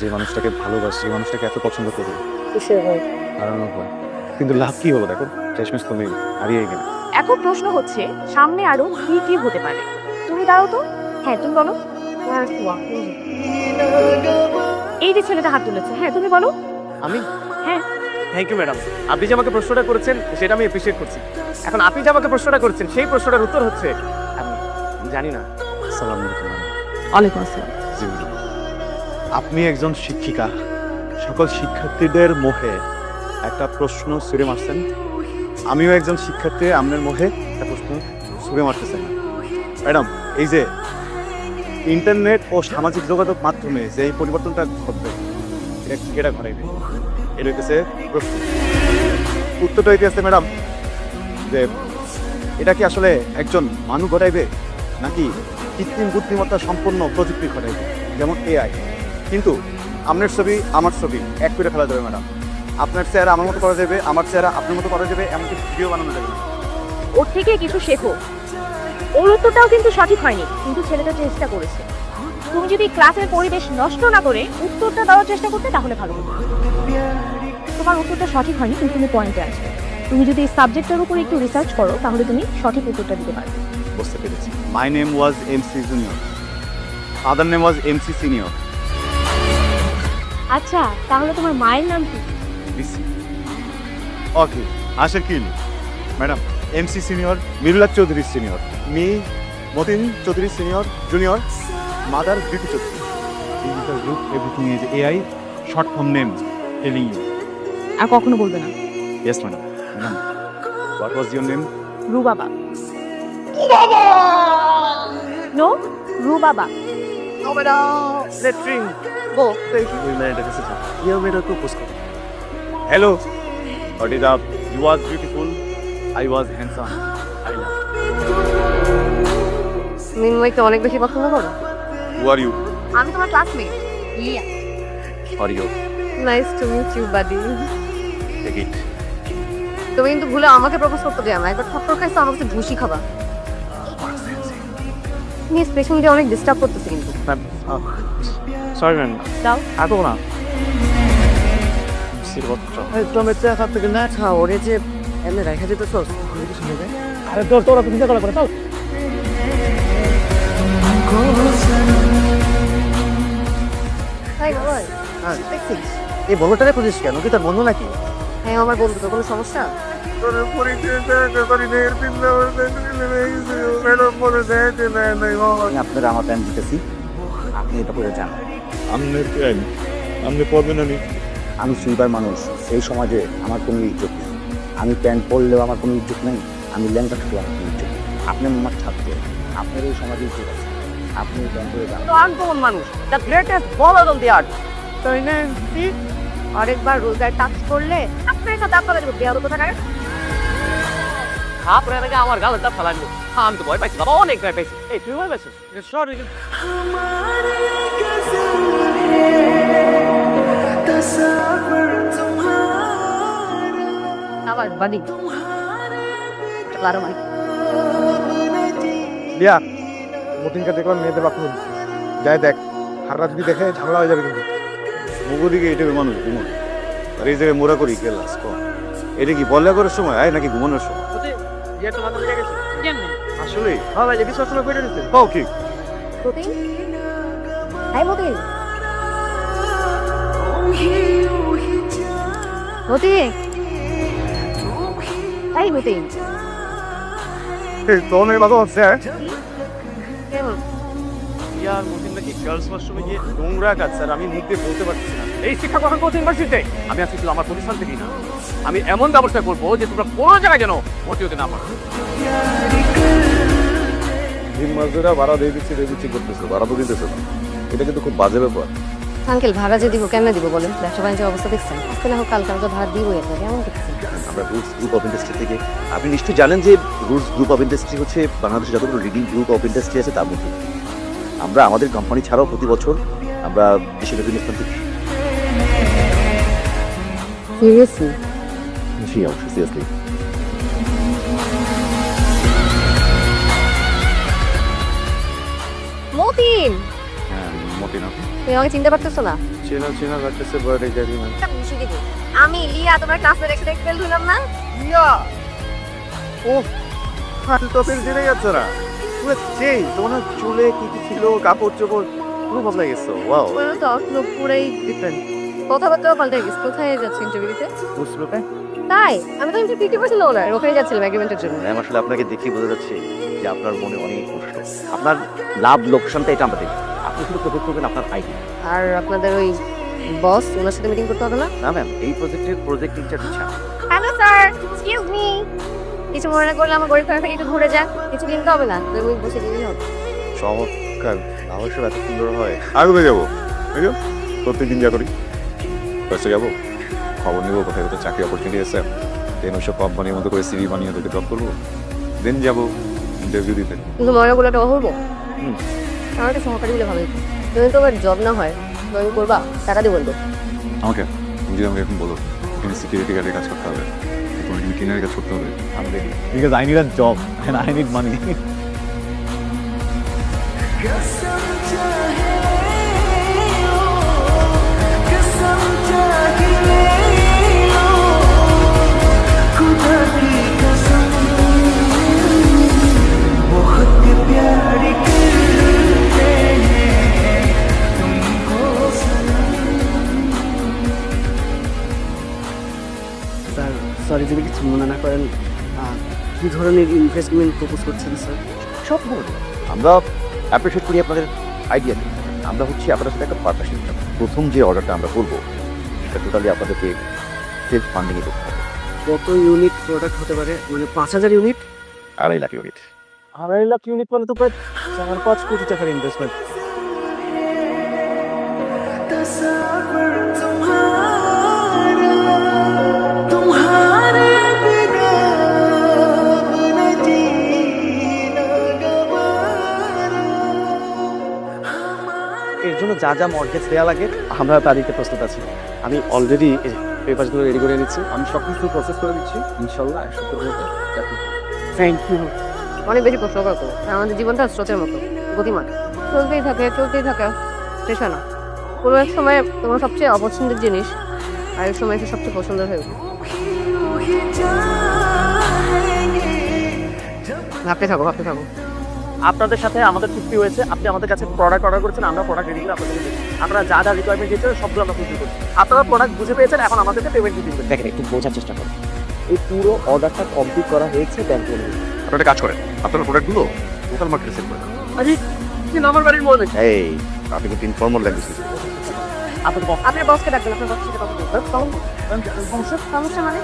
যে মানুষটাকে ভালোবাসি যে মানুষটাকে এত পছন্দ করি। কিসের ভয়? হারানোর ভয়। কিন্তু লাভ কি হলো দেখো? শেষমেশ তুমি হারিয়ে গেলে। এখন প্রশ্ন হচ্ছে সামনে আরও কি কি হতে পারে? তুমি দাঁড়াও তো। হ্যাঁ তুমি বলো। এই যে ছেলেটা হাত তুলেছে হ্যাঁ তুমি বলো। আমি? হ্যাঁ। থ্যাংক ইউ ম্যাডাম আপনি যে আমাকে প্রশ্নটা করেছেন সেটা আমি এপ্রিসিয়েট করছি। এখন আপনি যে আমাকে প্রশ্নটা করেছেন সেই প্রশ্নটার উত্তর হচ্ছে আমি। জানি না। সালাম আলাইকুম। ওয়ালাইকুম আসসালাম। আপনি একজন শিক্ষিকা। সকল শিক্ষার্থীদের মোহে একটা প্রশ্ন ছুড়ে মারছেন। আমিও একজন শিক্ষার্থী, আপনার মোহে একটা প্রশ্ন ছুড়ে মারতেছেন। ম্যাডাম, এই যে ইন্টারনেট ও সামাজিক যোগাযোগ মাধ্যমে যে এই পরিবর্তনটা ঘটবে, এটা কেটা ঘটাইবে? এটা হইতেছে প্রশ্ন। উত্তরটা হইতেছে ম্যাডাম, যে এটা কি আসলে একজন মানুষ ঘটাইবে, নাকি কৃত্রিম বুদ্ধিমত্তা সম্পন্ন প্রযুক্তি ঘটাইবে, যেমন এআই কিন্তু আপনার ছবি আমার ছবি এক করে ফেলা যাবে ম্যাডাম। আপনার চেহারা আমার মতো করা যাবে আমার চেহারা আপনার মতো করা যাবে এমনকি ভিডিও বানানো যাবে ওর থেকে কিছু শেখো। ওর উত্তরটাও কিন্তু সঠিক হয়নি কিন্তু ছেলেটা চেষ্টা করেছে। তুমি যদি ক্লাসের পরিবেশ নষ্ট না করে উত্তরটা দেওয়ার চেষ্টা করতে তাহলে ভালো হতো। তোমার উত্তরটা সঠিক হয়নি কিন্তু তুমি পয়েন্টে আসবে তুমি যদি এই সাবজেক্টের উপর একটু রিসার্চ করো তাহলে তুমি সঠিক উত্তরটা দিতে পারবে। বুঝতে পেরেছি। My name was M C junior other name was M C senior আচ্ছা তাহলে তোমার মায়ের নাম কি? বিসি। ওকে আশা কিল। Madam M C senior Mirula Chowdhury senior. Me Matin Chowdhury senior junior mother Beauty Chowdhury. Digital group everything is AI short form name telling you আর কখনো বলবে না। Yes madam madam what was your name রু বাবা no রু বাবা latrine গো ওই মেয়েটার কাছে যাও ইয়ে মেয়েটা প্রপোজ করো hello what is up you was beautiful I was handsome I love মিনময়কে অনেক বেশি পছন্দ করো। হু আর ইউ আমি তোমার classmate Lia are you nice to meet you buddy take it তুমি কিন্তু ভুলে আমাকে প্রপোজ করতে যাও না। একবার থাপ্পড় খাইছো আমার কাছে ঘুষি খাবা। মিস পেশেন্টকে অনেক ডিস্টার্ব করতেছে কিন্তু। সরি ম্যাম না। না খা ওরে যে এমনি রেখা দিতে চল যদি শুনে যায় আরে তোর তোরা তুমি চিন্তা করে চল হাই বল হ্যাঁ। এই বন্ধুটারে খুঁজিস কেন? কি তোর বন্ধু নাকি? হ্যাঁ আমার বন্ধু তো কোনো সমস্যা? আমি আপনারা আমার প্যান দিতেছি। আপনি এটা করে যান। আমনে পড়বেন আমি আমি সুইবার মানুষ এই সমাজে আমার কোনো ইজ্জত নেই। আমি প্যান্ট পরলেও আমার কোনো ইজ্জত নেই আমি ল্যাংটা থাকলেও আমার কোনো ইজ্জত আপনি আমার থাকতে আপনার এই সমাজে ইজ্জত আছে। আপনি প্যান্ট করে যান। আনকমন মানুষ দ্য গ্রেটেস্ট বলার অন দি আর্ট তাই না আরেকবার রোজার টাচ করলে আপনার সাথে আপনাদের বেয়ার কথা থাকে আপনার আগে আমার গালটা ফালানো আমি তো ভয় পাইছি বাবা অনেক ভয় পাইছি। এই তুই ভয় পাইছিস? সরি। আমার বাড়ি বারো লিয়া মতিনকে দেখলাম মেয়েদের বাপ যাই দেখ হাররা যদি দেখে ঝামেলা হয়ে যাবে কিন্তু। মুগো দিকে এটা মানুষ ঘুমন আর এই জায়গায় মোরা করি কেলাস কম এটা কি বল্লা করার সময়? আয় নাকি ঘুমানোর সময়? আসলে? হ্যাঁ ভাই বিশ্বাস করে কইরা দিতে হও কি? মতিন হাই মতিন। মতিন। হাই মতিন। এই হচ্ছে হ্যাঁ? ইয়ার গার্লস ওয়াশরুমে গিয়ে নোংরা কাজ স্যার আমি মুখ দিয়ে বলতে পারছি না। এই শিক্ষা গ্রহণ করতে ইউনিভার্সিটিতে আমি আজকে শুধু আমার প্রতিষ্ঠান থেকেই না আমি এমন ব্যবস্থা করব যে তোমরা কোনো জায়গায় যেন ভর্তি হতে না পারো। দিন মজদুরা ভাড়া দিয়ে দিচ্ছি দিয়ে দিচ্ছি করতেছে ভাড়া তো দিতেছে না। এটা কিন্তু খুব বাজে ব্যাপার। আঙ্কেল ভাড়া যে দিব কেমনে দিব বলেন? ব্যবসা বাণিজ্যের অবস্থা দেখছেন? আজকে না হোক কালকে আমাকে ভাড়া দিবই আপনাকে কেমন করতেছেন আমরা রুটস গ্রুপ অফ ইন্ডাস্ট্রি থেকে আপনি নিশ্চয়ই জানেন যে রুটস গ্রুপ অফ ইন্ডাস্ট্রি হচ্ছে বাংলাদেশের যতগুলো লিডিং গ্রুপ অফ ইন্ডাস্ট্রি আছে তার মধ্যে। আমরা আমাদের কোম্পানি ছাড়াও প্রতি বছর আমরা দেশের বিভিন্ন স্থান থেকে সিরিয়াসলি জি অবশ্যই সিরিয়াসলি মতিন! হ্যাঁ তুমি আমাকে চিনতে পারতেছো না? চেনা চেনা লাগতেছে বাট এক্স্যাক্টলি একটা বুঝে দিবি আমি লিয়া তোমার ক্লাসে একসাথে ফেল হলাম না? ও টপের জেনে যাচ্ছে না। পুরো চেঞ্জ তোমার চুলে কি কি ছিল কাপড় চোপড় পুরো বদলে গেছো ওয়াও পুরো তো লোক পুরাই ডিফারেন্ট কথাবার্তাও পাল্টে গেছে কোথায় ইন্টারভিউতে তাই আমি তো ইন্টারভিউ ফিফটি পার্সেন্ট ওনার ওখানে যাচ্ছিলাম এগ্রিমেন্টের জন্য। ম্যাম আসলে আপনাকে দেখেই বোঝা যাচ্ছে যে আপনার মনে অনেক কষ্ট। আপনার লাভ লোকসানটা এটা আমরা দেখি আপনি শুধু প্রজেক্ট করবেন আপনার আইডিয়া আর আপনাদের ওই বস ওনার সাথে মিটিং করতে হবে না? না ম্যাম এই প্রজেক্টের প্রজেক্ট ইনচার্জ ইচ্ছা কিছু মনে না করলে আমার গরিব থেকে একটু ঘুরে যান কিছু কিনতে হবে না তুমি বসে গেলেই হবে। চমৎকার। অবশ্য এত সুন্দর হয়। আগে কোথায় যাব? প্রত্যেকদিন যা করি। ফার্স্টে যাব। খবর নেব কোথায় কোথায় চাকরি অপরচুনিটি আছে। দেন ওইসব কোম্পানির মতো করে সিভি বানিয়ে ওদেরকে ড্রপ করব। দেন যাব ইন্টারভিউ দিতে। কিন্তু ময়নাগুলো একটা অহরবো। আমার একটা সহকারী দিলে ভালো। তুমি তো জব না হয় জয়েন করবা টাকা দিয়ে বলব। আমাকে তুমি যদি আমাকে এখন বলো এখানে সিকিউরিটি গার্ডের কাজ করতে হবে। ক্লিনারের কাজ করতে হবে। আমি because I need a job and I need money যদি কিছু মনে না করেন কি ধরনের ইনভেস্টমেন্ট প্রপোজ করছেন স্যার সব বলব আমরা অ্যাপ্রিসিয়েট করি আপনাদের আইডিয়া আমরা হচ্ছে আপনাদের সাথে একটা পার্টনারশিপ প্রথম যে অর্ডারটা আমরা করব সেটা টোটালি আপনাদেরকে সেলফ ফান্ডিংয়ে করতে হবে। কত ইউনিট প্রোডাক্ট হতে পারে? মানে পাঁচ হাজার ইউনিট আড়াই লাখ ইউনিট আড়াই লাখ ইউনিট মানে তো প্রায় চার পাঁচ কোটি টাকার ইনভেস্টমেন্ট জন্য যা যা মর্গেজ দেওয়া লাগে আমরা তা দিতে প্রস্তুত আছি। আমি অলরেডি পেপারসগুলো রেডি করে নিচ্ছি। আমি সব কিছু প্রসেস করে দিচ্ছি। ইনশাল্লাহ থ্যাংক ইউ অনেক বেশি প্রশ্ন করতো আমাদের জীবনটা স্রোতের মতো গতিমান। চলতেই থাকে চলতেই থাকে শেষ হয় না। কোনো এক সময় তোমার সবচেয়ে অপছন্দের জিনিস আর এক সময় এসে সবচেয়ে পছন্দের হয়ে উঠে ভাবতে থাকো ভাবতে থাকো। আপনাদের সাথে আমাদের চুক্তি হয়েছে আপনি আমাদের কাছে প্রোডাক্ট অর্ডার করেছেন আমরা প্রোডাক্ট রেডি করে আপনাদের আপনারা যা যা রিকোয়ারমেন্ট দিয়েছেন সবগুলো আমরা ফুলফিল করছি। আপনারা প্রোডাক্ট বুঝে পেয়েছেন এখন আমাদেরকে পেমেন্ট দিতে হবে। দেখেন একটু বোঝার চেষ্টা করুন। এই পুরো অর্ডারটা কমপ্লিট করা হয়েছে ব্যাংক আপনারা একটা কাজ করেন আপনার প্রোডাক্টগুলো লোকাল মার্কেটে সেল করেন আজি আরে কি আমার বাড়ির মনে? এই আপনি কিন্তু ইনফর্মাল ল্যাঙ্গুয়েজ আপনার বসকে ডাকবেন আপনার বসের সাথে কথা বলবেন। সমস্যা মানে?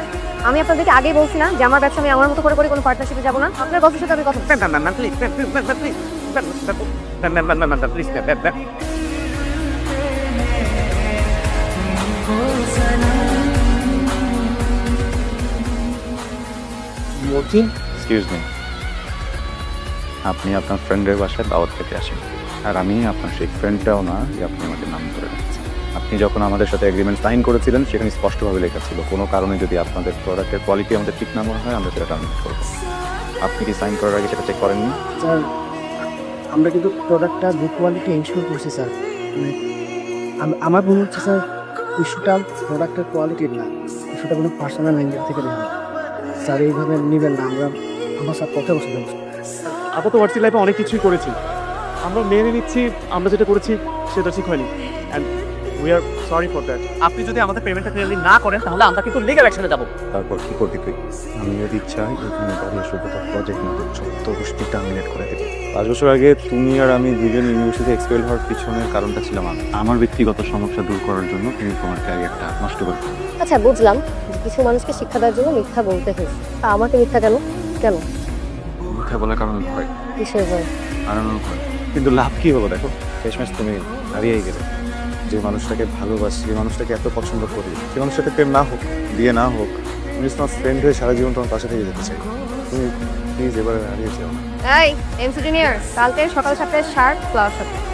আমি আপনাদেরকে আগেই বলছি না যে আমার ব্যবসা আমি আমার মতো করে করে কোনো পার্টনারশিপে যাব না। আপনার বসের সাথে আমি কথা বলব। মতিন এক্সকিউজ মি আপনি আপনার ফ্রেন্ডের বাসায় দাওয়াত খেতে আসেন। আর আমি আপনার সেই ফ্রেন্ডটাও না যে আপনি আমাকে নাম করে রেখেছেন আপনি যখন আমাদের সাথে এগ্রিমেন্ট সাইন করেছিলেন সেখানে স্পষ্টভাবে লেখা ছিল কোনো কারণে যদি আপনাদের প্রোডাক্টের কোয়ালিটি আমাদের ঠিক না মনে হয় আমরা সেটা টার্মিনেট করব। আপনি কি সাইন করার আগে সেটা চেক করেননি? স্যার আমরা কিন্তু প্রোডাক্টটা গুড কোয়ালিটি ইনশিওর করছি স্যার। মানে আমার মনে হচ্ছে স্যার ইস্যুটা প্রোডাক্টের কোয়ালিটির না। ইস্যুটা কোনো পার্সোনাল অ্যাঙ্গেল থেকে নেওয়া স্যার এইভাবে নেবেন না আমরা আমার স্যার কথা বসে দেবো আপাতত ওয়ার্সি লাইফে অনেক কিছুই করেছি। আমরা মেনে নিচ্ছি আমরা যেটা করেছি সেটা ঠিক হয়নি। And we are sorry for that আপনি যদি আমাদের পেমেন্টটা ক্লিয়ারলি না করেন তাহলে আমরা কিন্তু লিগ্যাল অ্যাকশনে যাব। তারপর কি করবি তুই? আমি যদি চাই এখানে দাঁড়িয়ে শুধু প্রজেক্ট নিতে চোদ্দ গোষ্ঠী টার্মিনেট করে দেবে। পাঁচ বছর আগে তুমি আর আমি দুজন ইউনিভার্সিটি এক্সপেল হওয়ার পিছনের কারণটা ছিলাম আমি আমার ব্যক্তিগত সমস্যা দূর করার জন্য তুমি তোমার ক্যারিয়ারটা নষ্ট করে আচ্ছা বুঝলাম। কিছু মানুষকে শিক্ষা দেওয়ার জন্য মিথ্যা বলতে হয়েছে। তা আমাকে মিথ্যা কেন? কেন? মিথ্যা বলার কারণে ভয়। কিসের ভয়? হারানোর ভয়। কিন্তু লাভ কি হলো দেখো? শেষমেশ তুমি হারিয়েই গেলে। যে মানুষটাকে ভালোবাসি, যে মানুষটাকে এত পছন্দ করি, যে মানুষটাকে প্রেম না হোক, বিয়ে না হোক, আমি তোমার ফ্রেন্ড হয়ে সারা জীবন তোমার পাশে থেকে যেতে চাই। তুমি প্লিজ এবারে হারিয়ে যাও এই এমসি জুনিয়র কালকে সকাল সাতটায় শার্ট ক্লাস সাথে